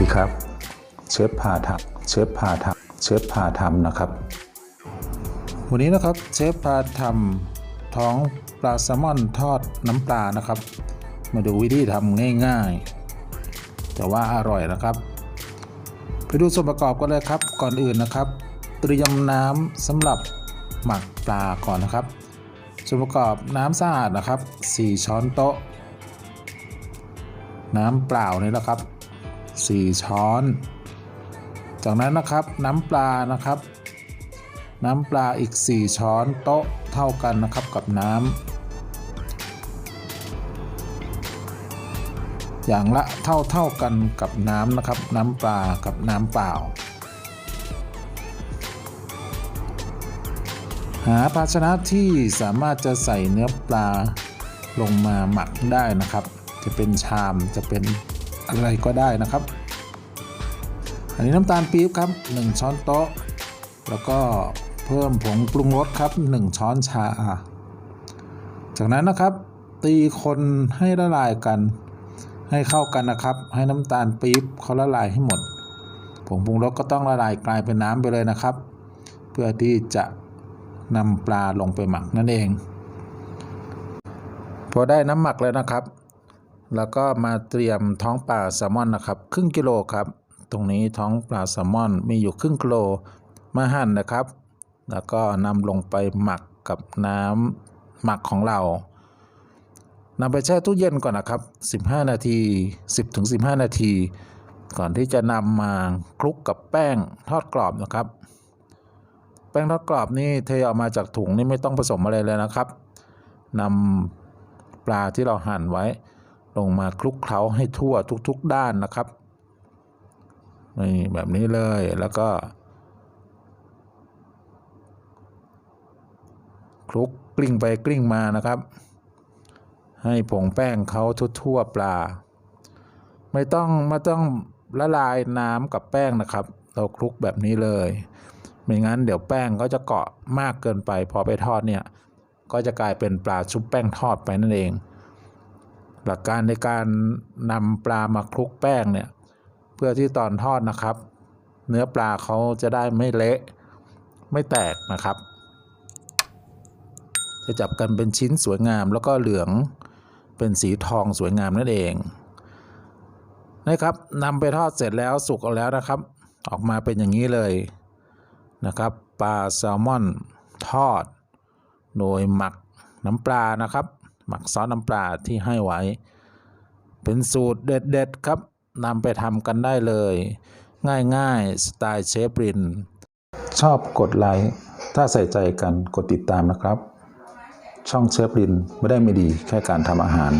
ดีครับ เชฟพาทำเชฟพาทำเชฟพาทำนะครับ วันนี้นะครับเชฟพาทำท้องปลาแซลมอนทอดน้ำปลานะครับ มาดูวิธีทำง่ายๆ แต่ว่าอร่อยนะครับ ไปดูส่วนประกอบกันเลยครับ ก่อนอื่นนะครับ เตรียมน้ำสำหรับหมักปลาก่อนนะครับ ส่วนประกอบน้ำสะอาดนะครับ 4 ช้อนโต๊ะ น้ำเปล่านี่นะครับ 4 ช้อน จากนั้นนะครับน้ำปลานะครับ น้ำปลาอีก 4 ช้อนโต๊ะเท่ากันนะครับกับน้ำอย่างละเท่าเท่ากันกับน้ำนะครับ น้ำปลากับน้ำเปล่า หาภาชนะที่สามารถจะใส่เนื้อปลาลงมาหมักได้นะครับ จะเป็นชามจะเป็น อะไรก็ได้นะครับ อันนี้น้ำตาลปี๊บครับ 1 ช้อนโต๊ะ แล้วก็เพิ่มผงปรุงรสครับ 1 ช้อนชา จากนั้นนะครับ ตีคนให้ละลายกัน ให้เข้ากันนะครับ ให้น้ำตาลปี๊บเขาละลายให้หมด ผงปรุงรสก็ต้องละลายกลายเป็นน้ำไปเลยนะครับ เพื่อที่จะนำปลาลงไปหมักนั่นเอง พอได้น้ำหมักแล้วนะครับ แล้วก็มาเตรียมท้องปลาแซลมอนนะครับครึ่งกิโลครับ ตรงนี้ท้องปลาแซลมอนมีอยู่ครึ่งกิโลมาหั่นนะครับ แล้วก็นำลงไปหมักกับน้ำหมักของเรานำไปแช่ตู้เย็นก่อนนะครับ 15 นาที 10-15 นาที ก่อนที่จะนำมาคลุกกับแป้งทอดกรอบนะครับ แป้งทอดกรอบนี่เทออกมาจากถุงนี่ไม่ต้องผสมอะไรเลยนะครับนำปลาที่เราหั่นไว้ ลงมาคลุกเคล้าให้ทั่วทุก ๆ ด้านนะครับนี่แบบนี้เลยแล้วก็ คลุกกลิ้งไปกลิ้งมานะครับ ให้ผงแป้งเขาทั่วๆปลา ไม่ต้องไม่ต้องละลายน้ำกับแป้งนะครับ เราคลุกแบบนี้เลย ไม่งั้นเดี๋ยวแป้งก็จะเกาะมากเกินไป พอไปทอดเนี่ย ก็จะกลายเป็นปลาชุบแป้งทอดไปนั่นเอง หลักการในการนำปลามาคลุกแป้งเนี่ยเพื่อที่ตอนทอดนะครับ เนื้อปลาเขาจะได้ไม่เละไม่แตกนะครับ จะจับกันเป็นชิ้นสวยงาม แล้วก็เหลืองเป็นสีทองสวยงามนั่นเองนะครับนำไปทอดเสร็จแล้วสุกแล้วนะครับ ออกมาเป็นอย่างนี้เลยนะครับปลาแซลมอนทอด โดยหมักน้ำปลานะครับ หมักซอสน้ำปลาที่ให้ไว้ เป็นสูตรเด็ดๆครับนำไปทำกันได้เลย ง่ายๆ สไตล์เชฟริน ชอบกดไลค์ถ้าใส่ใจกันกดติดตามนะครับ ช่องเชฟรินไม่ได้ไม่ดีแค่การทำอาหาร